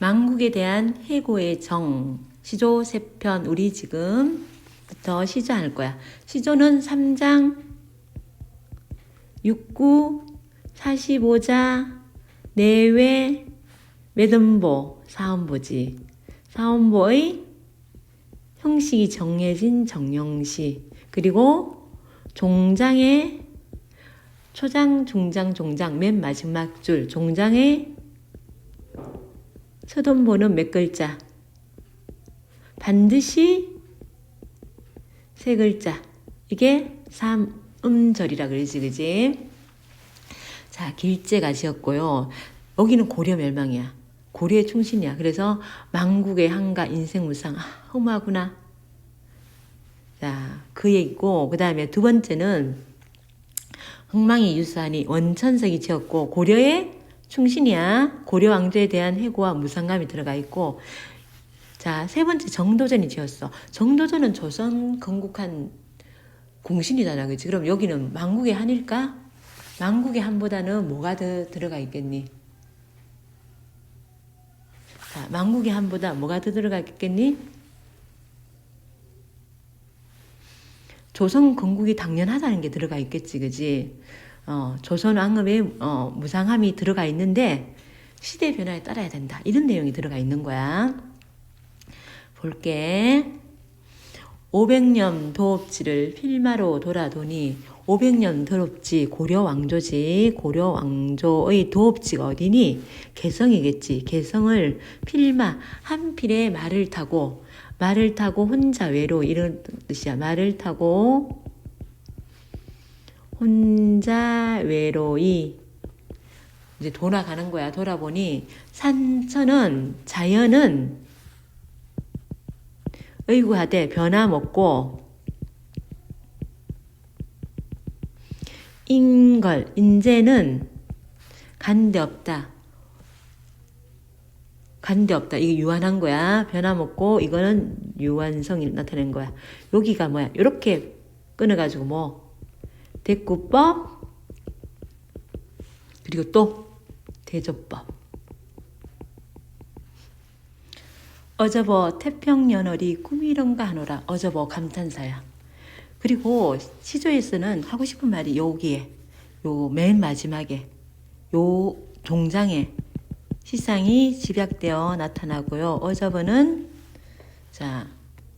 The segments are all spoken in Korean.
망국에 대한 해고의 정. 시조 세편 우리 지금부터 시조할 거야. 시조는 3장 6구 45자 내외 매듭보 사원보지 사원보의 형식이 정해진 정령시 그리고 종장의 초장 중장 종장 맨 마지막 줄 종장의 서돈보는 몇 글자? 반드시 세 글자. 이게 삼음절이라 그러지 그지? 자 길제가 지었고요. 여기는 고려 멸망이야. 고려의 충신이야. 그래서 망국의 한가 인생 무상. 아, 험하구나. 자 그 얘기고 그 다음에 두 번째는 흥망이 유수하니 원천석이 지었고 고려의 충신이야 고려 왕조에 대한 해고와 무상감이 들어가 있고 자, 세 번째 정도전이 지었어. 정도전은 조선 건국한 공신이잖아. 그치? 그럼 여기는 망국의 한일까? 망국의 한보다는 뭐가 더 들어가 있겠니? 자, 망국의 한보다 뭐가 더 들어가 있겠니? 조선 건국이 당연하다는 게 들어가 있겠지, 그지? 어, 조선 왕업에 어, 무상함이 들어가 있는데 시대 변화에 따라야 된다. 이런 내용이 들어가 있는 거야. 볼게. 500년 도읍지를 필마로 돌아도니 500년 도읍지 고려 왕조지 고려 왕조의 도읍지가 어디니 개성이겠지 개성을 필마 한 필에 말을 타고 말을 타고 혼자 외로 이런 뜻이야 말을 타고 혼자 외로이 이제 돌아가는 거야 돌아보니 산천은 자연은 의구하되 변함없고 인걸 인재는 간데 없다. 간데 없다. 이게 유한한 거야. 변함없고 이거는 유한성이 나타낸 거야. 여기가 뭐야? 이렇게 끊어가지고 뭐 대구법 그리고 또 대조법. 어저버 태평연월이 꿈이런가 하노라 어저버 감탄사야. 그리고 시조에서는 하고 싶은 말이 여기에 요 맨 마지막에 요 종장에 시상이 집약되어 나타나고요. 어저버는 자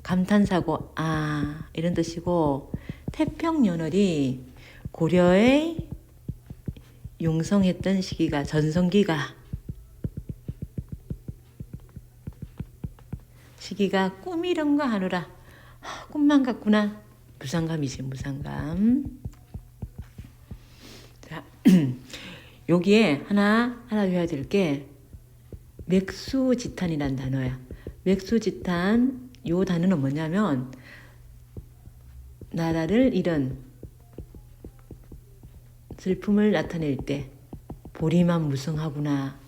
감탄사고 아 이런 뜻이고 태평연월이 고려의 용성했던 시기가 전성기가 시기가 꿈이런가 하노라. 하, 꿈만 같구나. 무상감이지, 무상감. 자, 여기에 하나, 하나 외워야 될 게, 맥수지탄이란 단어야. 맥수지탄, 요 단어는 뭐냐면, 나라를 잃은 슬픔을 나타낼 때, 보리만 무성하구나.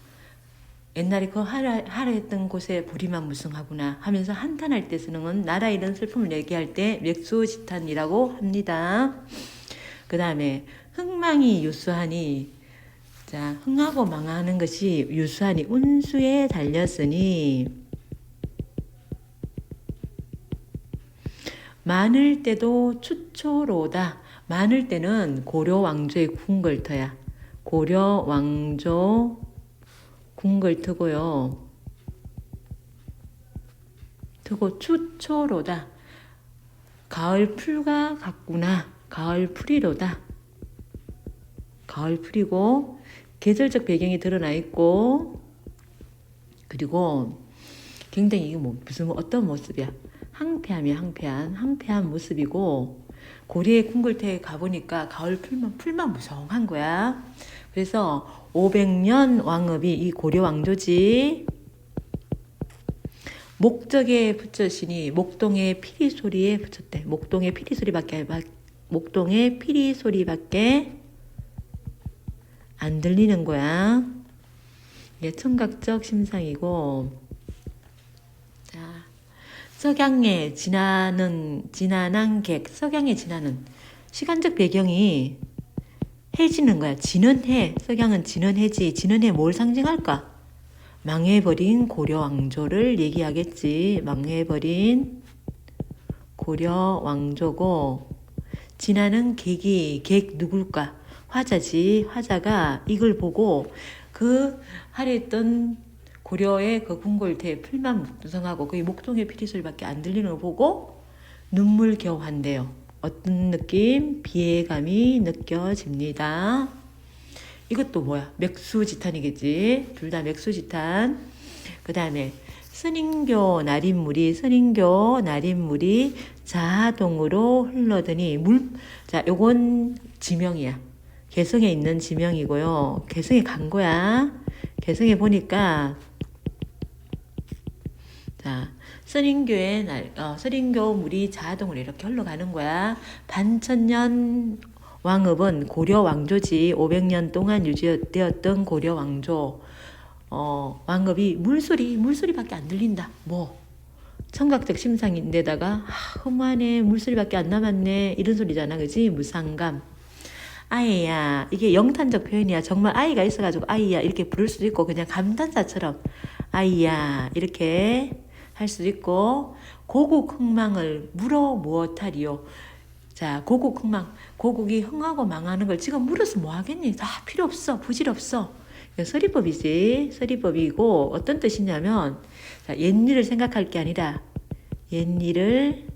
옛날에 그 하라, 하라 했던 곳에 보리만 무성하구나 하면서 한탄할 때 쓰는 건 나라 이런 슬픔을 얘기할 때 맥수지탄이라고 합니다. 그 다음에 흥망이 유수하니 자 흥하고 망하는 것이 유수하니 운수에 달렸으니 많을 때도 추초로다. 많을 때는 고려 왕조의 궁궐터야. 고려 왕조 궁글 트고요. 트고 추초로다. 가을 풀과 같구나. 가을 풀이로다. 가을 풀이고 계절적 배경이 드러나 있고 그리고 굉장히 이게 뭐 무슨 뭐 어떤 모습이야? 항폐함이 항폐한 항폐한 모습이고 고리의 궁글태에 가보니까 가을 풀만 풀만 무성한 거야. 그래서 500년 왕업이 이 고려 왕조지. 목적에 붙였으니 목동의 피리 소리에 붙였대. 목동의 피리 소리밖에 목동의 피리 소리밖에 안 들리는 거야. 이게 청각적 심상이고 자 석양에 지나는 지나는 객 석양에 지나는 시간적 배경이 해지는 거야. 지는 해. 석양은 지는 해지. 지는 해 뭘 상징할까? 망해버린 고려 왕조를 얘기하겠지. 망해버린 고려 왕조고 지나는 객이 객 누굴까? 화자지. 화자가 이걸 보고 그 하랬던 고려의 그 궁궐태 풀만 묵성하고 그게 목동의 피리 소리밖에 안 들리는 걸 보고 눈물 겨우 한대요. 어떤 느낌? 비애감이 느껴집니다. 이것도 뭐야? 맥수지탄이겠지. 둘 다 맥수지탄. 그 다음에 선인교 날인물이 선인교 날인물이 자동으로 흘러더니 물. 자, 요건 지명이야. 개성에 있는 지명이고요. 개성에 간 거야. 개성에 보니까 자, 선인교의 날, 어, 선인교 물이 자동으로 이렇게 흘러가는 거야. 반천년 왕읍은 고려 왕조지 500년 동안 유지되었던 고려 왕조. 어, 왕읍이 물소리, 물소리밖에 안 들린다. 뭐? 청각적 심상인데다가 아, 험하네. 물소리밖에 안 남았네. 이런 소리잖아. 그지? 무상감. 아이야 이게 영탄적 표현이야. 정말 아이가 있어가지고 아이야 이렇게 부를 수도 있고 그냥 감탄사처럼. 아이야 이렇게 할 수도 있고 고국 흥망을 물어 무엇하리요? 자 고국 흥망 고국이 흥하고 망하는 걸 지금 물어서 뭐 하겠니? 다 필요 없어 부질 없어. 서리법이지 서리법이고 어떤 뜻이냐면 자, 옛일을 생각할 게 아니라 옛일을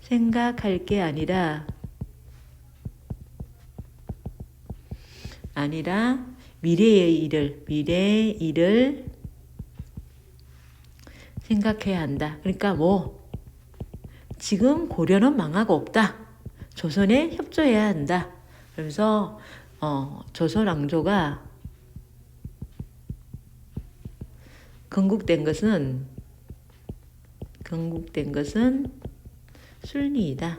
생각할 게 아니라 아니라 미래의 일을 미래의 일을 생각해야 한다. 그러니까 뭐 지금 고려는 망하고 없다. 조선에 협조해야 한다. 그러면서 어, 조선 왕조가 건국된 것은 건국된 것은 순리이다.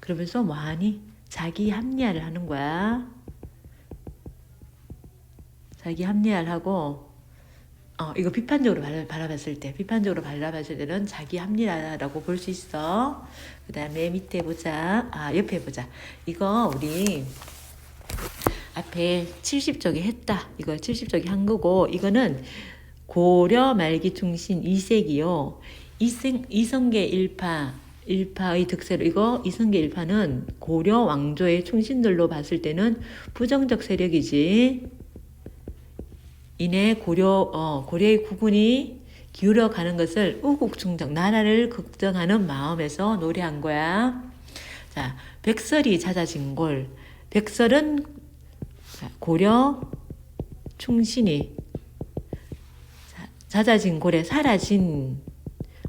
그러면서 많이 자기 합리화를 하는 거야. 자기 합리화를 하고 어, 이거 비판적으로 바라, 바라 봤을 때, 비판적으로 바라봤을 때는 자기 합리화라고 볼 수 있어. 그 다음에 밑에 보자. 아, 옆에 보자. 이거 우리 앞에 70쪽에 했다. 이거 70쪽에 한 거고, 이거는 고려 말기 충신 2세기요. 이생, 이성계 일파, 일파의 득세로, 이거 이성계 일파는 고려 왕조의 충신들로 봤을 때는 부정적 세력이지. 이내 고려, 어, 고려의 국군이 기울어 가는 것을 우국충정, 나라를 걱정하는 마음에서 노래한 거야. 자, 백설이 찾아진 골. 백설은 고려 충신이 찾아진 골에 사라진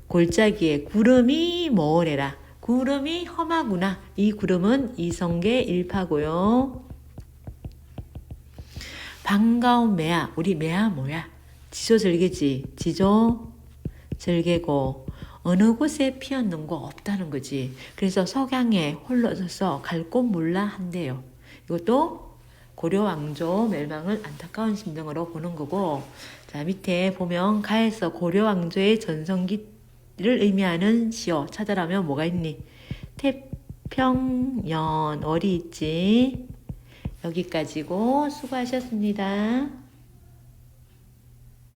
골짜기에 구름이 모으래라. 구름이 험하구나. 이 구름은 이성계 일파고요. 반가운 매야. 우리 매야 뭐야? 지조 절개지. 지조 절개고 어느 곳에 피었는 거 없다는 거지. 그래서 석양에 홀로 서서 갈 곳 몰라 한대요. 이것도 고려 왕조 멸망을 안타까운 심정으로 보는 거고 자 밑에 보면 가에서 고려 왕조의 전성기를 의미하는 시어 찾아라면 뭐가 있니? 태평연 월이 있지. 여기까지고 수고하셨습니다.